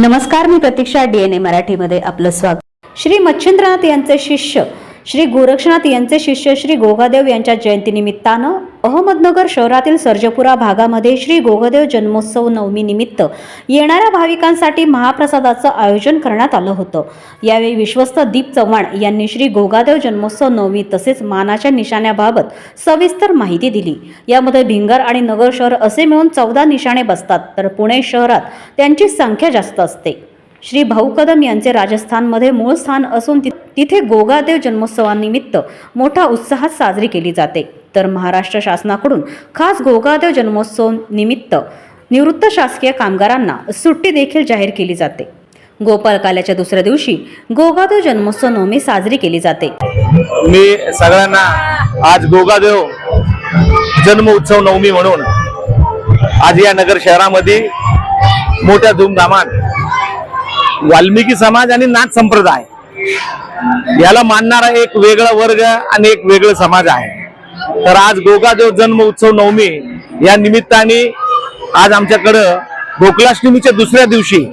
नमस्कार मी प्रतीक्षा डीएनए मराठीमध्ये आपलं स्वागत. श्री मच्छिंद्रनाथ यांचे शिष्य श्री गोरक्षनाथ यांचे शिष्य श्री गोगादेव यांच्या जयंतीनिमित्तानं अहमदनगर शहरातील सर्जपुरा भागामध्ये श्री गोगादेव जन्मोत्सव नवमी निमित्त येणाऱ्या भाविकांसाठी महाप्रसादाचं आयोजन करण्यात आलं होतं. यावेळी विश्वस्त दीप चव्हाण यांनी श्री गोगादेव जन्मोत्सव नवमी तसेच मानाच्या निशाण्याबाबत सविस्तर माहिती दिली. यामध्ये भिंगर आणि नगर शहर असे मिळून चौदा निशाणे बसतात तर पुणे शहरात त्यांची संख्या जास्त असते. श्री भाऊ कदम यांचे राजस्थानमध्ये मूळ स्थान असून ति- तिथे गोगादेव जन्मोत्सवानिमित्त मोठ्या उत्साहात साजरी केली जाते. तर महाराष्ट्र शासनाकडून खास गोगादेव जन्मोत्सव निमित्त निवृत्त शासकीय कामगारांना सुट्टी देखील जाहीर केली जाते. गोपालकाल्याच्या दुसऱ्या दिवशी गोगादेव जन्मोत्सव नवमी साजरी केली जाते. मी सगळ्यांना आज गोगादेव जन्म उत्सव नवमी म्हणून आज या नगर शहरामध्ये मोठ्या धूमधामात वाल्मिकी समाज आणि नाथ संप्रदाय. याला मानणारा एक वेगळा वर्ग आणि एक वेगळं समाज आहे. तर आज गोगादेव जन्म उत्सव नवमी या निमित्ताने आज आमच्याकडं गोकुलाष्टमीच्या दुसऱ्या दिवशी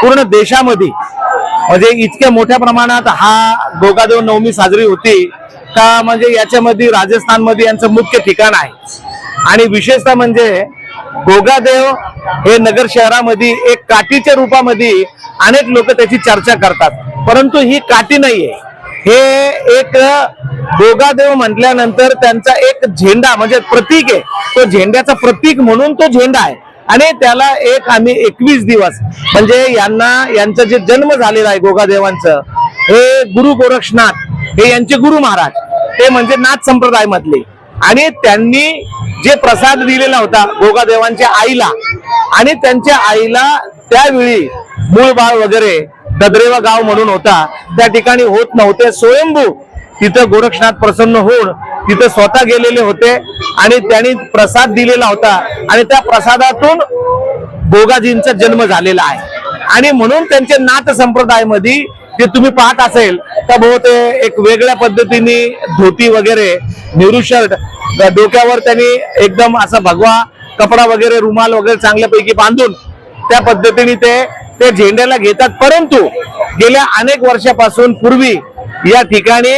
पूर्ण देशामध्ये म्हणजे इतक्या मोठ्या प्रमाणात हा गोगादेव नवमी साजरी होती का म्हणजे याच्यामध्ये राजस्थानमध्ये यांचं मुख्य ठिकाण आहे. आणि विशेषतः म्हणजे गोगादेव हे नगर शहरामध्ये एक काठीच्या रूपामध्ये अनेक लोक त्याची चर्चा करतात. परंतु ही काठी नाहीये. हे एक गोगादेव म्हटल्यानंतर त्यांचा एक झेंडा म्हणजे प्रतीक आहे. तो झेंड्याचा प्रतीक म्हणून तो झेंडा आहे. आणि त्याला एक आम्ही एकवीस दिवस म्हणजे यांना यांचं जे जन्म झालेला आहे गोगादेवांचं हे गुरु गोरक्षनाथ हे यांचे गुरु महाराज ते म्हणजे नाथ संप्रदाय मधले आणि त्यांनी जे प्रसाद दिलेला होता गोगादेवांच्या आईला आणि त्यांच्या आईला त्यावेळी मूळ बाळ वगैरे ददरेवा गाव म्हणून होता. त्या ठिकाणी होत नव्हते. स्वयंभू तिथं गोरक्षनाथ प्रसन्न होऊन तिथं स्वतः गेलेले होते आणि त्यांनी प्रसाद दिलेला होता आणि त्या प्रसादातून गोगाजींचा जन्म झालेला आहे. आणि म्हणून त्यांचे नाथ संप्रदायामध्ये ते तुम्ही पाहत असेल तर भाऊ ते एक वेगळ्या पद्धतीने धोती वगैरे नेहरू शर्ट डोक्यावर त्यांनी एकदम असा भगवा कपडा वगैरे रुमाल वगैरे चांगल्यापैकी बांधून त्या पद्धतीने ते ते झेंड्याला घेतात. परंतु गेल्या अनेक वर्षापासून पूर्वी या ठिकाणी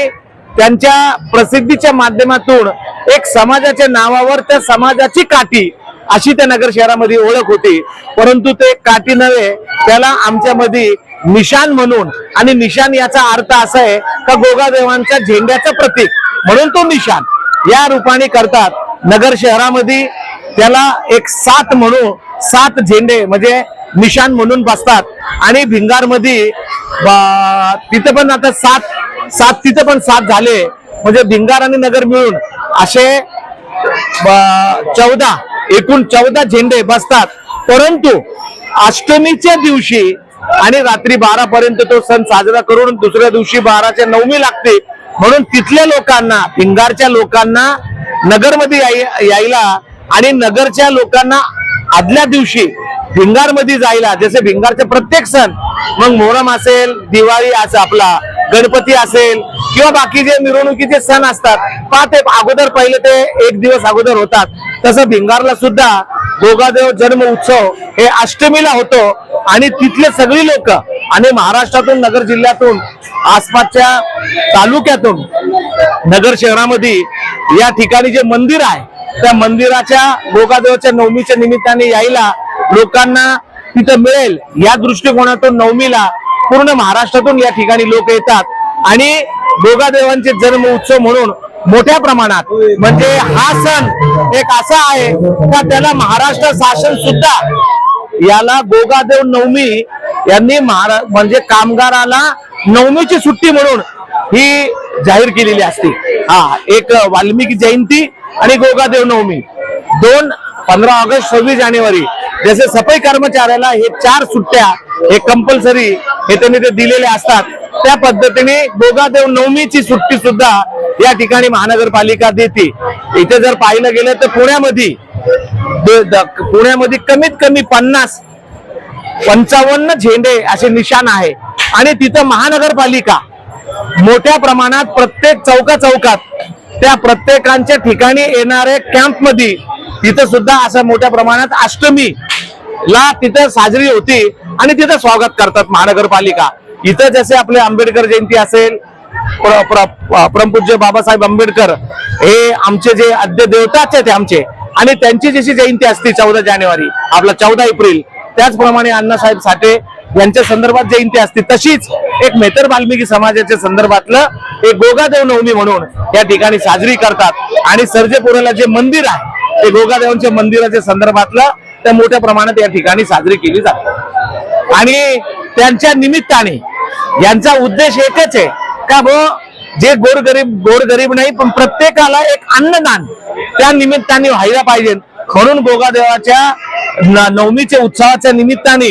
त्यांच्या प्रसिद्धीच्या माध्यमातून एक समाजाच्या नावावर त्या समाजाची काठी अशी त्या नगर शहरामध्ये ओळख होती. परंतु ते काठी नव्हे त्याला आमच्यामध्ये निशान म्हणून. आणि निशान याचा अर्थ असा आहे का गोगादेवांच्या झेंड्याचं प्रतीक. म्हणून तो निशान. या रूपाने करतात. नगर शहरामध्ये त्याला एक सात म्हणून सात झेंडे म्हणजे निशान म्हणून बसतात. आणि भिंगारमध्ये ब- तिथं पण आता सात सात तिथं पण सात झाले. म्हणजे भिंगार आणि नगर मिळून असे ब- चौदा एकूण चौदा झेंडे बसतात. परंतु अष्टमीच्या दिवशी आणि रात्री बारा पर्यंत तो सण साजरा करून दुसऱ्या दिवशी बाराच्या नवमी लागते. म्हणून तिथल्या लोकांना भिंगारच्या लोकांना नगरमध्ये यायला आणि नगरच्या लोकांना आदल्या दिवशी भिंगारमध्ये जायला जसे भिंगारचे प्रत्येक सण मग मोहरम असेल दिवाळी असं आपला गणपती असेल किंवा बाकी जे मिरवणुकीचे सण असतात पहा ते अगोदर पहिले ते एक दिवस अगोदर होतात. तसं भिंगारला सुद्धा गोगादेव जन्म उत्सव हे अष्टमीला होतो आणि तिथले सगळी लोक आणि महाराष्ट्रातून नगर जिल्ह्यातून आसपासच्या तालुक्यातून नगर शहरामध्ये या ठिकाणी जे मंदिर आहे त्या मंदिराच्या गोगादेवाच्या नवमीच्या निमित्ताने यायला लोकांना तिथं मिळेल. या दृष्टिकोनातून नवमीला पूर्ण महाराष्ट्रातून या ठिकाणी लोक येतात. आणि गोगादेवांचे जन्म उत्सव म्हणून मोठ्या प्रमाणात. म्हणजे हा सण एक असा आहे का त्याला महाराष्ट्र शासन सुद्धा याला गोगादेव नवमी यांनी महारा म्हणजे कामगाराला नवमीची सुट्टी म्हणून ही जाहीर केलेली असते. हा एक वाल्मिकी जयंती आणि गोगादेव नवमी. दोन पंधरा ऑगस्ट सव्वीस जानेवारी. जसे सफाई कर्मचाऱ्याला हे चार सुट्ट्या हे कंपल्सरी हे त्यांनी ते दिलेले असतात त्या पद्धतीने गोगादेव नवमीची सुट्टी सुद्धा या ठिकाणी महानगरपालिका देते. इथे जर पाहिलं गेलं तर पुण्यामध्ये पुण्यामध्ये कमीत कमी पन्नास पंचावन्न झेंडे असे निशाण आहे. आणि तिथं महानगरपालिका मोठ्या प्रमाणात प्रत्येक चौका चौकात त्या प्रत्येकांच्या ठिकाणी येणाऱ्या कॅम्पमध्ये तिथं सुद्धा असं मोठ्या प्रमाणात अष्टमी ला तिथं साजरी होती. आणि तिथं स्वागत करतात महानगरपालिका. इथं जसे आपले आंबेडकर जयंती असेल परमपूज्य बाबासाहेब आंबेडकर हे आमचे जे आद्य देवताच आहेत आमचे. आणि त्यांची जशी जयंती असते चौदा जानेवारी आपला चौदा एप्रिल त्याचप्रमाणे अण्णासाहेब साठे यांच्या संदर्भात जयंती असते. तशीच एक मेतर वाल्मिकी समाजाच्या संदर्भातलं एक गोगादेव नवमी म्हणून या ठिकाणी साजरी करतात. आणि सर्जेपुराला जे मंदिर आहे ते गोगादेवांच्या मंदिराच्या संदर्भातलं त्या मोठ्या प्रमाणात या ठिकाणी साजरी केली जाते. आणि त्यांच्या निमित्ताने यांचा उद्देश एकच आहे का भो. जे गोरगरीब गोरगरीब नाही पण प्रत्येकाला एक अन्नदान. त्या निमित्ताने व्हायला पाहिजे. म्हणून गोगादेवाच्या नवमीच्या उत्सवाच्या निमित्ताने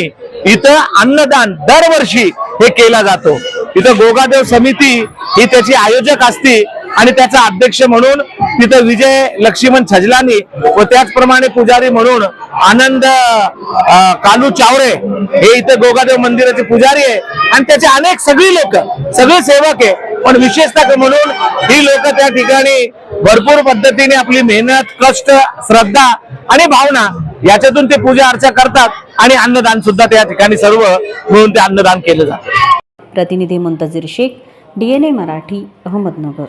इथं अन्नदान दरवर्षी हे केला जातो. इथं गोगादेव समिती ही त्याची आयोजक असते आणि त्याचा अध्यक्ष म्हणून तिथं विजय लक्ष्मण छजलानी व त्याचप्रमाणे पुजारी म्हणून आनंद कालू चावरे हे इथं गोगादेव मंदिराचे पुजारी आहे. आणि त्याचे अनेक सगळी लोक सगळे सेवक आहे. पण विशेषतः म्हणून ही लोक त्या ठिकाणी भरपूर पद्धतीने आपली मेहनत कष्ट श्रद्धा आणि भावना याच्यातून ते पूजा अर्चा करतात आणि अन्नदान सुद्धा त्या ठिकाणी सर्व मिळून ते अन्नदान केलं जातं. प्रतिनिधी मुंतजीर शेख डीएनए मराठी अहमदनगर.